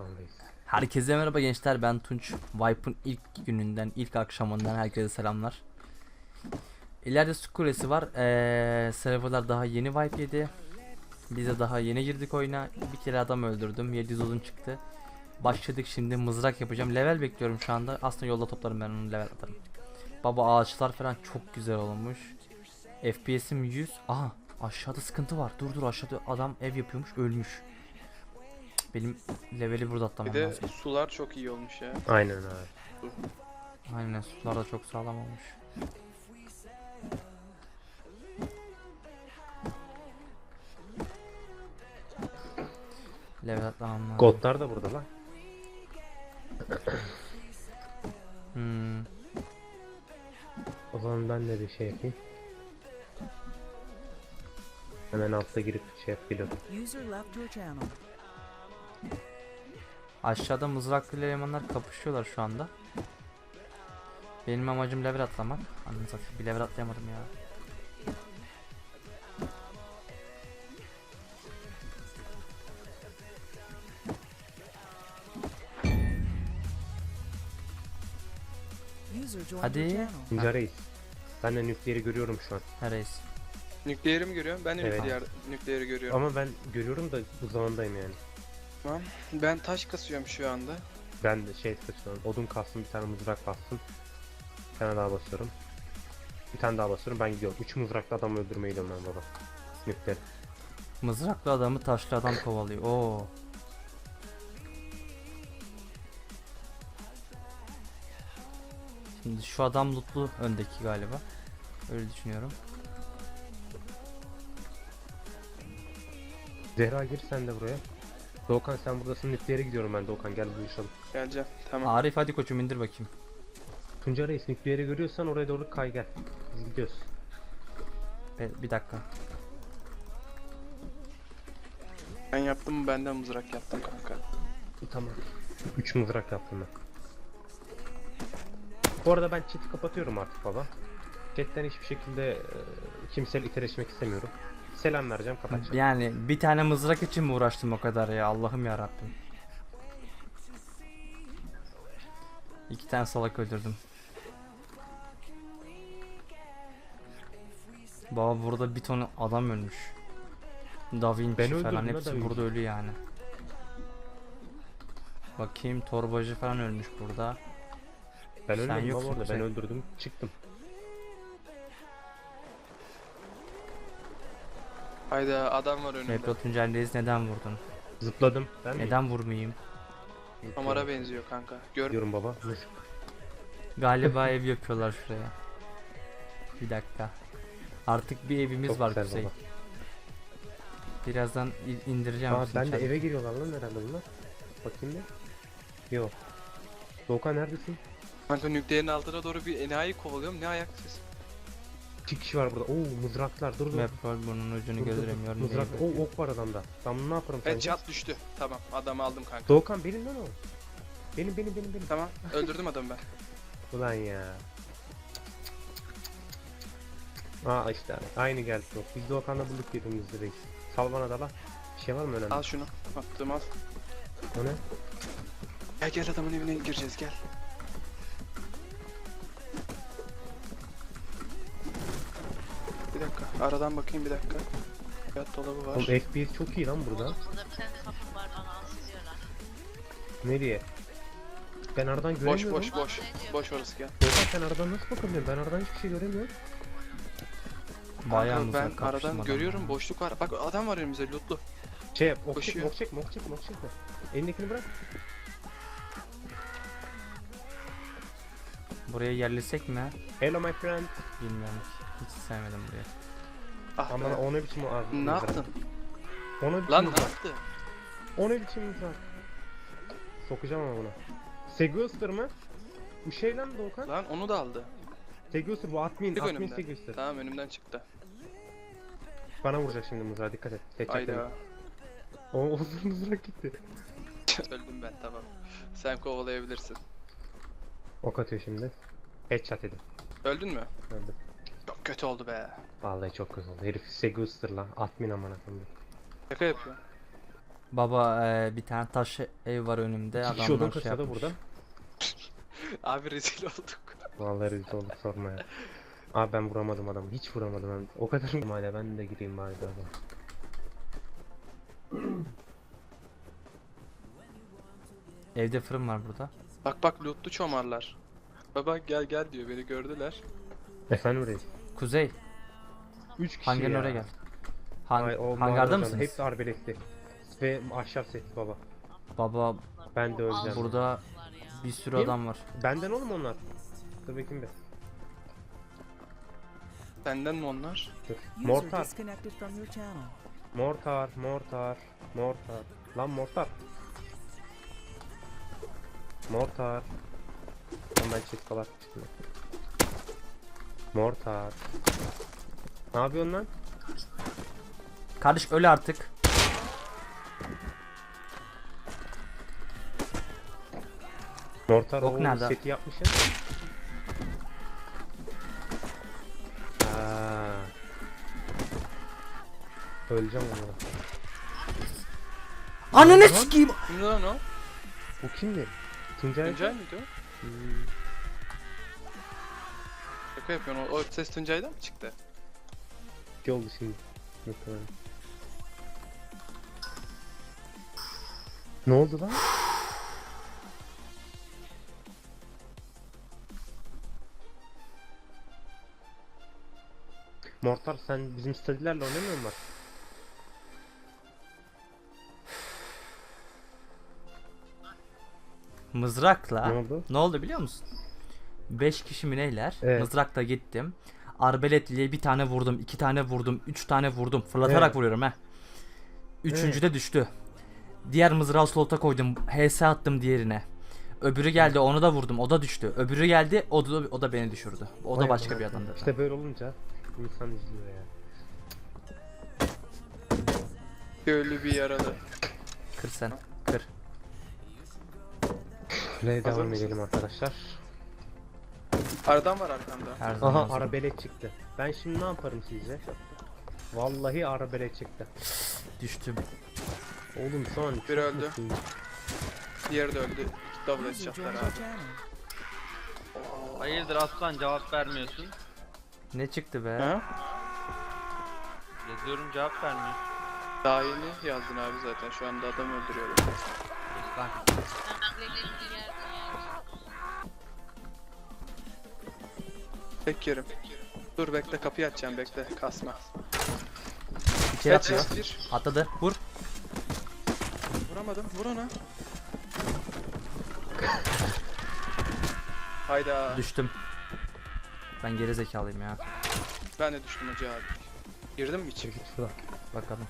Tamamdayız. Herkese merhaba gençler ben Tunç. Vipe'ın ilk gününden, ilk akşamından herkese selamlar. İleride su kulesi var. Ee, serverlar daha yeni Vipe yedi. Biz de daha yeni girdik oyuna. Bir kere adam öldürdüm. 700 odun çıktı. Başladık şimdi mızrak yapacağım. Level bekliyorum şu anda. Aslında yolda toplarım ben onu level atarım. Baba ağaçlar falan çok güzel olmuş. FPS'im 100. Aha aşağıda sıkıntı var. Dur dur aşağıda adam ev yapıyormuş ölmüş. Benim leveli burada Bir atlamam de lazım. sular çok iyi olmuş ya. Aynen abi. Aynen sular da çok sağlam olmuş. Level atlamam lazım. Godlar da burada lan. Hmm. O zaman ben de bir şey yapayım. Hemen altta girip şey yapabilirim. User left your channel. Aşağıda mızraklı elemanlar kapışıyorlar şu anda. Benim amacım level atlamak. Anladın satayım bir level atlayamadım ya. Hadi. Tunca Reis. Ben de nükleeri görüyorum şu an. Her reis. Nükleeri mi görüyorum? Ben de Evet. nükleer, nükleeri görüyorum. Ama ben görüyorum da bu zamandayım yani. Tamam. Ben taş kasıyorum şu anda. Ben de şey sıçradım. Odun kastım, bir tane mızrak bastım. Bir tane daha basıyorum. Bir tane daha basıyorum ben gidiyorum. Üç mızrakla adam öldürmeyi gidiyorum ben baba. Nükleer. Mızraklı adamı taşlı adam kovalıyor. Oo. Şimdi şu adam lootlu öndeki galiba. Öyle düşünüyorum. Zehra gir sen de buraya. Doğukan sen buradasın. Nükleere gidiyorum ben Doğukan gel buluşalım. Geleceğim. Tamam. Arif hadi koçum indir bakayım. Tunca Reis nükleeri görüyorsan oraya doğru kay gel. Biz gidiyoruz. Be- bir dakika. Ben yaptım mı benden mızrak yaptım kanka. Tamam. 3 mızrak yaptım ben. Bu arada ben chat'i kapatıyorum artık baba. Chat'ten hiçbir şekilde e, kimseyle iteleşmek istemiyorum. Selam vereceğim kapatacağım. Yani bir tane mızrak için mi uğraştım o kadar ya Allah'ım ya Rabbim. İki tane salak öldürdüm. Baba burada bir ton adam ölmüş. Da Vinci Ben falan hepsi burada ölü yani. Bakayım torbacı falan ölmüş burada. ben sen ölmedim baba orada ben sen. öldürdüm çıktım. Hayda adam var önümde. Mepro Tuncel Reis neden vurdun? Zıpladım. Ben? Neden vurmayayım? Amara benziyor kanka. Gör. Diyorum baba. Dur. Galiba ev yapıyorlar şuraya. Bir dakika. Artık bir evimiz Çok var güzel Kuzey. baba. Birazdan indireceğim. Aa, ben de eve giriyorlar lan herhalde bunlar. Bakayım bir. Yok. Doğukan neredesin? Kanka nükleerin altına doğru bir enayi kovalıyorum. Ne ayak sesi? İki kişi var burada. Oo mızraklar dur dur. Meprol burnun ucunu Dur, dur, dur. göremiyorum. Mızrak. Oo ok var adamda. Ben bunu ne yaparım sence? Headshot düştü. Tamam adamı aldım kanka. Doğukan benim lan o. Benim benim benim benim. Tamam öldürdüm adamı ben. Ulan ya. Aa işte aynı geldi yok. Biz de Okan'la bulduk birbirimizi reis. Sal bana da lan. Bir şey var mı önemli? Al şunu. Attım al. O ne? Gel gel adamın evine gireceğiz gel. Aradan bakayım bir dakika. Hayat dolabı var. Oğlum FPS çok iyi lan burada. Oğlum burada bir tane kapı var bana ansız diyorlar. Nereye? Ben aradan Boş göremiyorum. boş boş. Boş orası gel. Okan sen aradan nasıl bakabiliyorsun? Ben aradan hiçbir şey göremiyorum. Bayağı Kanka, ben kapıştım aradan adamla. görüyorum boşluk var. Bak adam var önümüzde lootlu. Şey yap, ok çek, Koşuyor. ok çek, ok çek, ok çekme. Elindekini bırak. Buraya yerleşsek mi? Hello my friend. Bilmiyorum. Hiç sevmedim burayı. Ah Aman o ne biçim abi. Ne yaptın? O ne biçim Lan ne yaptın? O ne biçim mızrak? Sokacağım ama buna. Seguster mı? Bu şey lan Doğukan. Lan onu da aldı. Seguster bu admin, Çık admin önümden. Tamam önümden çıktı. Bana vuracak şimdi mızrağı dikkat et. Tek Hayda. O o mızrak gitti. Öldüm ben tamam. Sen kovalayabilirsin. Ok atıyor şimdi. Headshot edin. Öldün mü? Öldü. Kötü oldu be. Vallahi çok kötü oldu. Herif Seguster lan. Admin amına koyayım. Şaka yapıyor. Baba eee, bir tane taş ev var önümde. İki kişi odun Adamlar şey kırsa da yapmış. burada. Abi rezil olduk. Vallahi rezil olduk sorma ya. Abi ben vuramadım adamı. Hiç vuramadım ben. O kadar hala ben de gireyim bari daha da. Evde fırın var burada. Bak bak lootlu çomarlar. Baba gel gel diyor beni gördüler. Efendim reis. Kuzey. 3 kişi Hangarın ya. oraya gel. Hang- Ay, o hangarda mağaradan mısınız? Hepsi arbeletli. Ve ahşap set baba. Baba Ben de öleceğim. burada bir sürü Kim? adam var. Benden oğlum onlar. Dur bakayım bir. Senden mi onlar? Dur. User Mortar. disconnected from your channel. Mortar. Mortar. Mortar. Lan mortar. Mortar. Lan ben çift kalak çıktım. Mortar. Ne yapıyorsun lan? Kardeş öl artık. Mortar Ok o nerede? seti yapmışsın. Ha. Öleceğim onu. Ananı sikeyim. Kimdi lan o? Bu kimdi? Tuncay. Tuncay mıydı o? Hmm. Şaka yapıyorsun. O, o ses Tuncay'dan mı çıktı? İki oldu şimdi. Muhtemelen. Ne oldu lan? Mortar sen bizim stadilerle oynamıyor musun? Mızrakla. Ne oldu? Ne oldu biliyor musun? 5 kişi mi neyler? Evet. Mızrakla gittim. Arbeletliye bir tane vurdum, iki tane vurdum, üç tane vurdum. Fırlatarak Evet. vuruyorum he. Üçüncü de düştü. Diğer mızrağı slota koydum. HS attım diğerine. Öbürü geldi onu da vurdum. O da düştü. Öbürü geldi o da o da beni düşürdü. O da Vay başka amına bir koyayım. adamdı. İşte böyle olunca insan izliyor ya. Köylü bir yaralı. Kır sen. Kır. Play devam edelim arkadaşlar. Aradan var arkanda. Her zaman. Aha hazır. arabelet çıktı. Ben şimdi ne yaparım sizce? Vallahi arabelet çıktı. Düştüm. Oğlum şu an çok öldü. mutluyum. Diğeri de öldü. Double User headshotlar joined abi. Hayırdır aslan cevap vermiyorsun? Ne çıktı be? Ha? Yazıyorum cevap vermiyor. Daha yeni yazdın abi zaten. Şu anda adam öldürüyorum. Aslan. Ben beklediğim bir yerde Tek yerim. Dur bekle kapıyı açacağım bekle. Kasma. İçeri atlıyor. Headshot bir. Atladı. Vur. Vuramadım. Vur ona. Hayda. Düştüm. Ben geri zekalıyım ya. Ben de düştüm hacı abi. Girdin mi içeri? Git şuradan. Bakalım.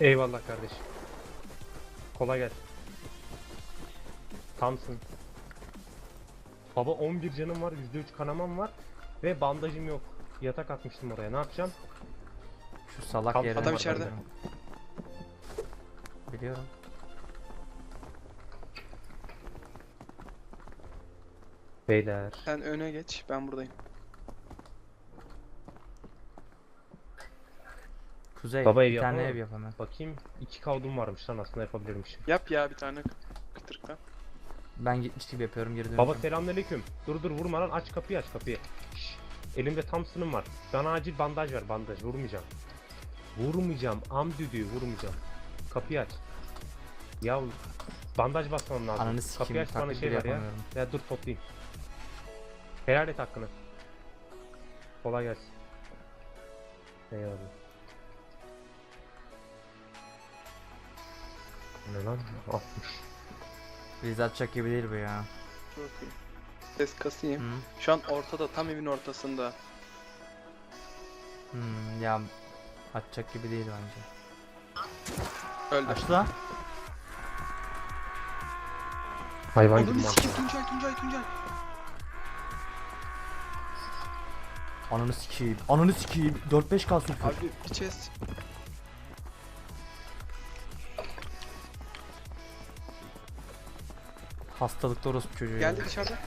Eyvallah kardeşim. Kolay gelsin. Tamsın. Baba 11 canım var, %3 kanamam var ve bandajım yok. Yatak atmıştım oraya. Ne yapacağım? Şu salak Adam yerine içeride. bakıyorum. Biliyorum. Beyler. Sen öne geç. Ben buradayım. Kuzey Baba ev bir tane ev yap hemen. Bakayım 2 kavdum varmış lan aslında yapabilirmişim. Yap ya bir tane kıtırktan. Ben gitmiş gibi yapıyorum geri dönüyorum. Baba selamünaleyküm. Dur dur vurma lan aç kapıyı aç kapıyı. Elimde Thompson'ım var. Bana acil bandaj ver bandaj vurmayacağım. Vurmayacağım am düdüğü vurmayacağım. Kapıyı aç. Ya bandaj basmam lazım. Ananı kapıyı sikeyim aç bana taklit şey bile ver ya. yapamıyorum. Ya dur toplayayım. Helal et hakkını. Kolay gelsin. Eyvallah. Bu Ne lan? 60. Biz atacak gibi değil bu ya. Çok iyi. Ses kasayım. Hı? Şu an ortada tam evin ortasında. Hmm, ya atacak gibi değil bence. Öldü. Açtı lan. Hayvan gibi Ananı mantık. sikeyim Tuncay Tuncay Tuncay. Ananı sikeyim. Ananı sikeyim. 4-5k sülfür. Abi bir chest. Hastalıklı orospu çocuğu. Geldi dışarıda.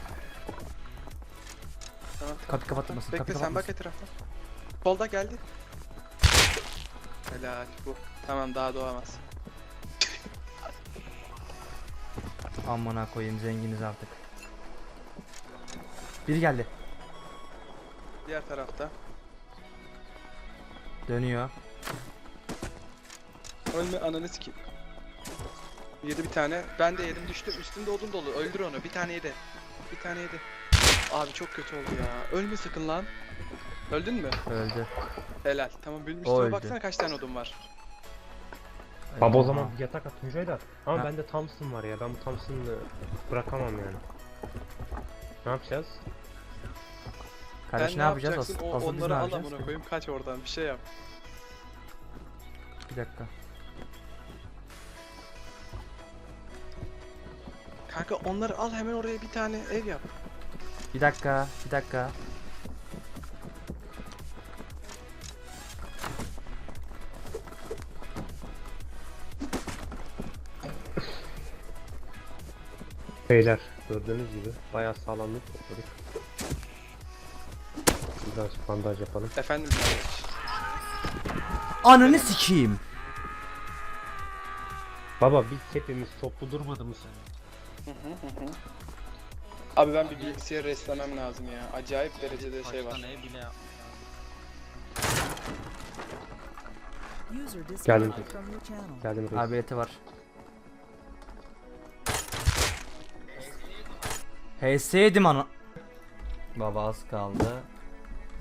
Kapı kapatmasın. Kapı Bekle sen bak etrafa. Solda geldi. Helal bu. Tamam daha doğamaz. Amına koyayım zenginiz artık. Biri geldi. Diğer tarafta. Dönüyor. Ölme ananı sikeyim. Yedi bir tane. Ben de yedim düştüm. Üstünde odun dolu. Öldür onu. Bir tane yedi. Bir tane yedi. Abi çok kötü oldu ya. Ölme sakın lan. Öldün mü? Öldü. Helal. Tamam benim üstüme öldü. baksana kaç tane odun var. Baba o zaman bir yatak at Tuncay da. Ama Ha. bende Thompson var ya. Ben bu Thompson'ı bırakamam yani. Ne yapacağız? Kardeş Sen ne yapacağız? yapacaksın? Asıl, O, asıl biz ne onları al yapacağız? amına koyayım. Kaç oradan. Bir şey yap. Bir dakika. Kanka onları al hemen oraya bir tane ev yap. Bir dakika. Bir dakika. Beyler gördüğünüz gibi bayağı sağlamlık topladık. Birazcık bandaj yapalım. Efendim. Ananı sikeyim. Baba biz hepimiz toplu durmadı mı Hı hı hı hı. Abi ben bir bilgisayar restlemem lazım ya. Acayip derecede şey var. Tane bile abi. Geldim. Geldim reis. Abiliyeti var. HS yedim ana. Baba az kaldı.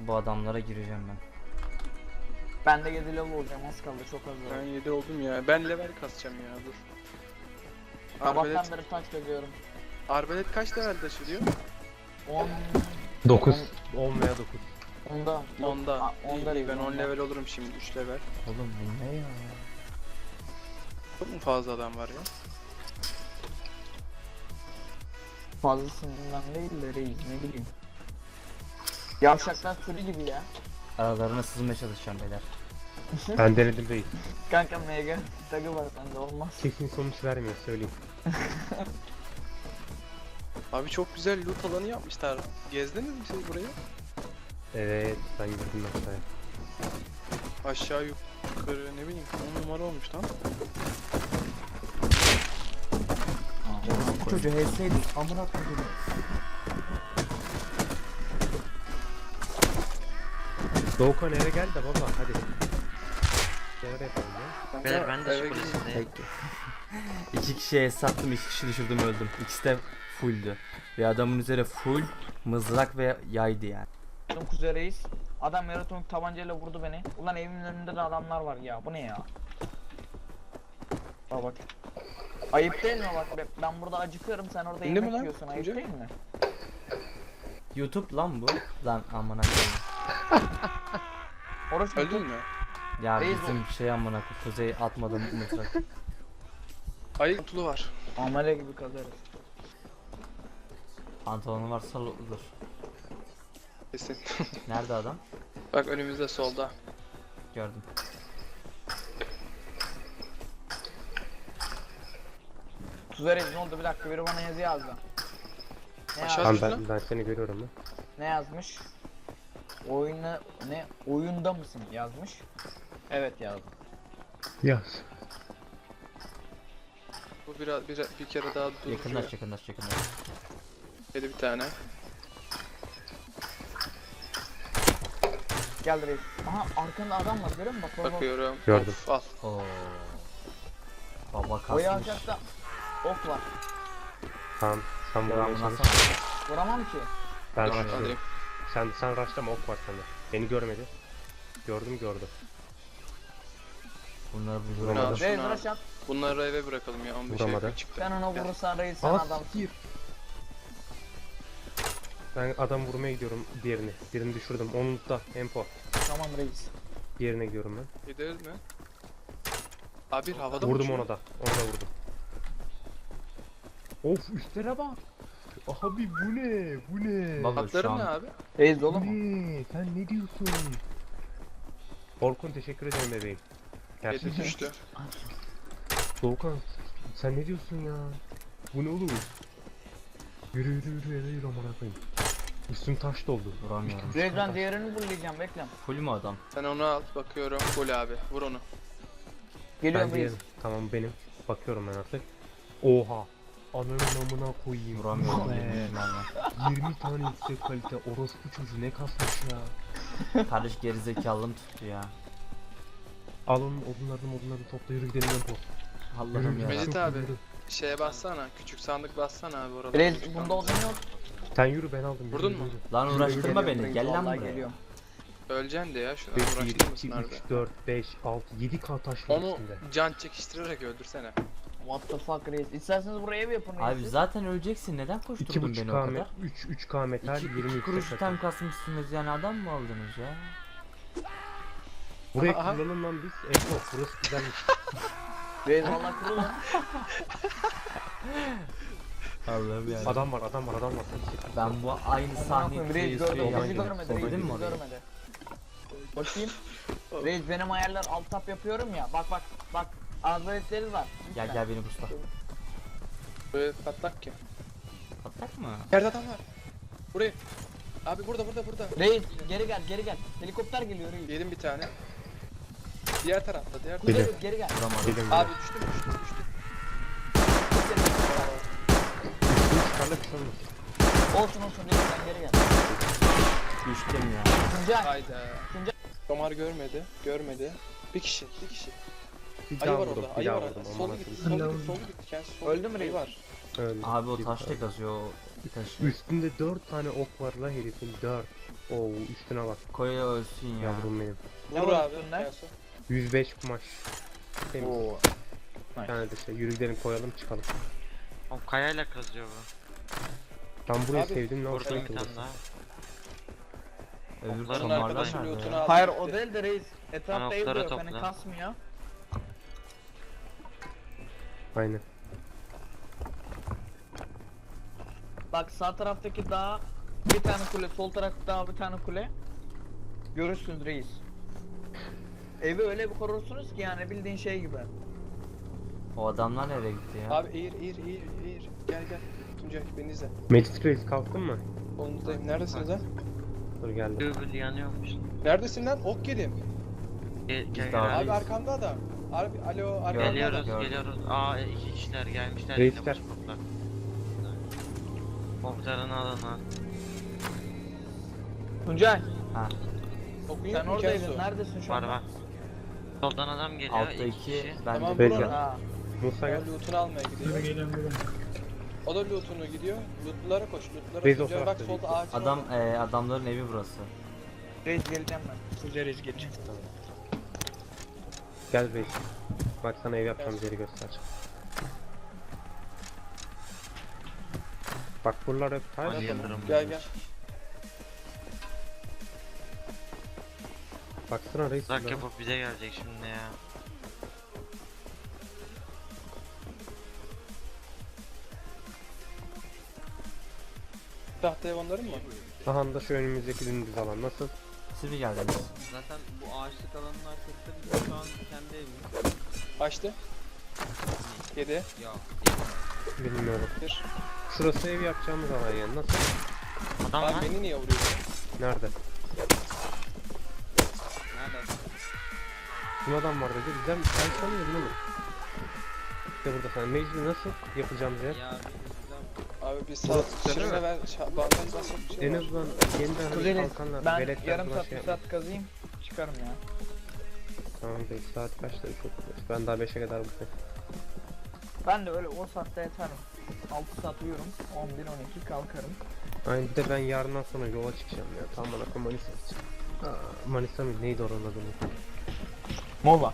Bu adamlara gireceğim ben. Ben de 7 level olacağım az kaldı çok az Ben var. 7 oldum ya. Ben level kasacağım ya dur. Arbelet, Sabahtan beri taş geziyorum. Arbelet kaç level taşıyor? 10 9. 10 veya 9. onda Onda. Onda iyi, ben değil, 10 onda. level olurum şimdi 3 level. Oğlum bu ne ya? Çok mu fazla adam var ya? fazlasından değil de reis ne bileyim. Yavşaklar sürü gibi ya. Aralarına sızmaya çalışacağım beyler. Ben denedim reis. Kanka mega tagı var bende olmaz. Kesin sonuç vermiyor söyleyeyim. Abi çok güzel loot alanı yapmışlar. Gezdiniz mi siz burayı? Evet ben girdim aşağıya. Aşağı yukarı ne bileyim 10 numara olmuş lan. Çocuğu HS yedim. Amına koyayım. Doğukan eve gel de baba hadi. Neler yapalım ya? Beyler ben de şu. Peki. İki kişiye sattım, iki kişi düşürdüm öldüm. İkisi de fulldü. Ve adamın üzeri full mızrak ve yaydı yani. Adam kuzey reis. Adam maraton tabancayla vurdu beni. Ulan evimin önünde de adamlar var ya. Bu ne ya? Bak bak. Ayıp değil mi bak be- ben burada acıkıyorum sen orada İndi mi yemek lan? yiyorsun ayıp Tuncay? değil mi? YouTube lan bu. Lan amına koyayım. Orası Öldün mü? Ya Reis bizim şey amına koyayım. Kuzey atmadım mızrak. Ayı kutulu var. Amele gibi kazarız. Pantolonu varsa olur. Kesin. Nerede adam? Bak önümüzde solda. Gördüm. Reis ne oldu bir dakika biri bana yazı yazdı. Ne, Aşağı yazmış? Tamam ben, ben seni görüyorum lan. ne yazmış? Oyuna ne oyunda mısın yazmış. Evet yazdım. Yaz. Bu biraz bir, bir kere daha duruyor. Yakınlaş yakınlaş yakınlaş. Yedi bir tane. Gel reis. Aha arkanda adam var görüyor musun? Bak bak bak. Bakıyorum. Gördüm. Of, al. Oo. Baba O kasmış. yavşakta ok var. Tamam sen çalış. alsana. Vuramam ki. Ben Dur, alayım. Sen sen rushlama ok var sende. Beni görmedi. Gördüm Bunu al, vuramadım. şunu Reis rush at. Bunları eve bırakalım ya. 15 Vuramadı. yakın çıktı. Sen ona vurursan reis sen adam. siktir. Ben adam vurmaya gidiyorum diğerini. Birini düşürdüm. Onu da empo. Tamam reis. Diğerine gidiyorum ben. Gideriz mi? Abi havada mı vurdum uçuyor? ona da. Ona da vurdum. Of üstlere bak. Abi bu ne? Bu ne? Baba şu Atlarım an ne abi? Reis dolu mu? ne? Sen ne diyorsun? Orkun teşekkür ederim bebeğim. Yedi Gerçekten. düştü. Doğukan sen ne diyorsun ya? Bu ne oğlum? Yürü yürü yürü eve yürü amına koyayım. Üstüm taş doldu. vuramıyorum. Reis ben diğerini bullayacağım bekle. Full mü adam? Sen onu al. Bakıyorum. Full abi. Vur onu. Geliyorum Ben reis. diğerim. Tamam benim. Bakıyorum ben artık. Oha. Ananın amına koyayım. Vuramıyorum ihtimalle. 20 tane yüksek kalite orospu çocuğu ne kasmış ya. Kardeş gerizekalım tuttu ya. Al onun odunlarını odunlarını topla yürü gidelim Empo. Allah'ım ya. Mecit abi. Şeye bassana. Küçük sandık bassana abi orada. Reis Küçük bunda odun yok. Sen yürü ben aldım. Vurdun yürü, mu? yürü. Lan uğraştırma beni. Gel lan buraya. geliyorum. Öleceksin de ya şuna 1, 2, uğraştırmasın 3, harbi. 4, 5, 6, 7 k taş var Onu üstünde. can çekiştirerek öldürsene. What the fuck reis. İsterseniz buraya ev yapın reis. Abi zaten öleceksin. Neden koşturdun beni o 2.5k kadar? met, 3, 3k metal, 2 20 yüksek kuruş kalite. tam kasmışsınız yani adam mı aldınız ya? Aha, aha. kullanın lan biz. Empo burası güzelmiş. Reis valla kurulun. Allah'ım yani. adam var adam var adam var. Ben bu aynı sahneyi görmedi. Yaman Bizi görmedi. Mi bizi görmedi. Bakayım. Reis benim ayarlar alt tap yapıyorum ya. Bak bak bak. Azaletleri var. Gel gel beni busla. Böyle patlak ki. Patlak mı? Yerde adam var. Buraya. Abi burada burada burada. Reis geri gel geri gel. Helikopter geliyor reis. Yedim bir tane. Diğer tarafta diğer tarafta. Reis geri gel. Vuramadım. Abi düştüm düştüm düştüm. Bir şey olmaz. Olsun olsun reis sen geri gel. Düştüm ya. Tuncay. Hayda. Tuncay. Romar görmedi. Görmedi. Bir kişi. Bir kişi. Bir Ayı var vurdum. orada. Bir Ayı var orada. Solu gitti. Solu gitti. Solu gitti. Kendisi solu Öldü mü reis? var. Öyle. Abi o Bir taş tek kazıyor o taşı. Üstünde 4 tane ok var la herifin 4. Oo üstüne bak Koya ölsün ya. yavrum benim. Ne Vur var abi. üstünde? Yasu. 105 kumaş. Temiz. Oo. Bir tane de şey yürü gidelim koyalım çıkalım. O kayayla kazıyor bu. Ben burayı Abi, sevdim lan. Vurdum sanki bir tane burası. daha. Öbür Onların Bunun çomarlar arkadaşı nerede? lootunu ya? aldı. Hayır o değil de reis. Etrafta ev Anahtarı yok hani topla. kasmıyor. Aynen. Bak sağ taraftaki dağ bir tane kule, sol tarafta dağ bir tane kule. Görürsünüz reis. Evi öyle bir korursunuz ki yani bildiğin şey gibi. O adamlar nereye gitti ya? Abi eğir eğir eğir eğir. Gel gel. Tuncay beni izle. Magic Reis kalktın mı? Onuzdayım. Neredesiniz lan? Dur geldim. Dübül yanıyormuş. Neredesin lan? Ok yedim. Gel, gel, gel. abi- arkamda adam. Abi alo arkamda Geliyoruz adam. Geliyoruz. Aa iki kişiler gelmişler. Reisler. Oklarını alın ha. Tuncay Okun yok sen oradaydın neredesin şu Var an? var. Soldan adam geliyor. Altta iki kişi. ben Tamam. Ha. Musa gel. Ben lootunu almaya gidiyor. O da lootunu gidiyor. Lootlara koş. Lootlara o Tuncay bak tarafta solda ağacın Adam e, adamların evi burası. Reis geleceğim ben. Tuncay reis gelecek. Gel Reis. Bak sana ev yapacağımız yeri göster. Bak buralar hep taş. Ali Yıldırım. Gel gel. Baksana Reis. Zak buralara. yapıp bize gelecek şimdi ya. Tahta ev onların mı? Aha da şu önümüzdeki dümdüz alan nasıl? Siz mi geldiniz? Zaten bu ağaçlık alanın arkasında bizim şu an kendi evimiz. Açtı. Yedi. Ya Bilmiyorum. Bir. Şurası ev yapacağımız alan yani nasıl? Adam Abi var. beni niye? Nerede? nerede? Kim adam var dedi. Bizden sen sanıyordun oğlum. İşte burada sen. Meclis nasıl yapacağımız yer? Ya Abi Burası saat değil ver şa- bandaj basıp bir şey En var. azından yeniden hani ben veletler yarım falan saat şey bir yapma. saat kazıyım çıkarım ya. Tamam peki saat kaçta? Çok Ben daha 5'e kadar buradayım. Ben de öyle o saatte yatarım. 6 saat uyurum. 11-12 kalkarım. Aynen bir de ben yarından sonra yola çıkacağım ya. Tam bana Manisa gideceğim. Aa, Manisa mı? Neydi oranın adı? unuttum. Mola.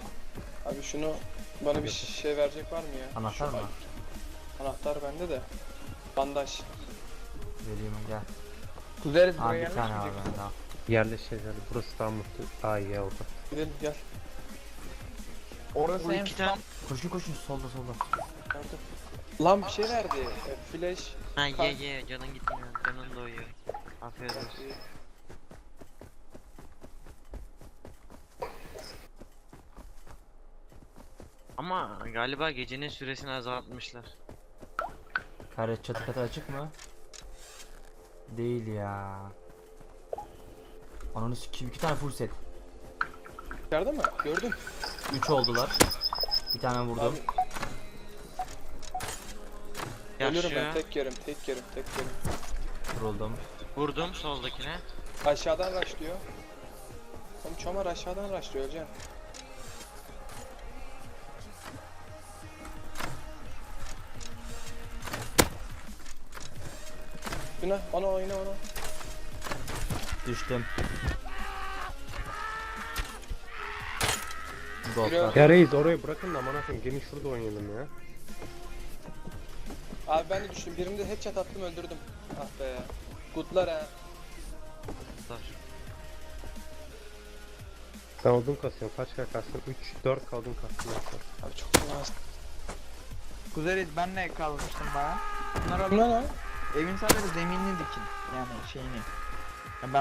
Abi şunu bana bir şey verecek var mı ya? Anahtar Şu- mı? Anahtar bende de. Bandaj. Vereyim gel. Kuzeriz buraya bir tane yerleşmeyecek. bende al. Yerleşeceğiz hadi. Burası daha mutlu. Daha iyi ya orada. Gidelim gel. Orası en iki tane. tam Koşun koşun solda solda. Lan bir şey verdi. E, flash. Ha ye ye canın gitmiyor. Canın doyuyor. Afiyet olsun. Ama galiba gecenin süresini azaltmışlar. Kare çatı katı açık mı? Değil ya. Ananı sikeyim iki tane full set. Gördün mü? Gördüm. 3 oldular. Bir tane vurdum. Abi. Ölürüm ben Yaşıyor. tek yerim tek yerim tek yerim. Vuruldum. Vurdum soldakine. Aşağıdan rushlıyor. Oğlum çomar aşağıdan rushlıyor hocam. Günah ona oyna ona. Düştüm. Yürü. Ya reis orayı bırakın da aman akım gelin şurada oynayalım ya. Abi ben de düştüm. Birinde headshot attım öldürdüm. Ah be. Goodlar ha. Sen odun kasıyorsun kaç kere kastın? 3 4 kaldın kastın. Abi çok fena. Kuzey ben ne kalmıştım baya. Bunlar Ne lan? Evin sadece zeminini dikin. Yani şeyini.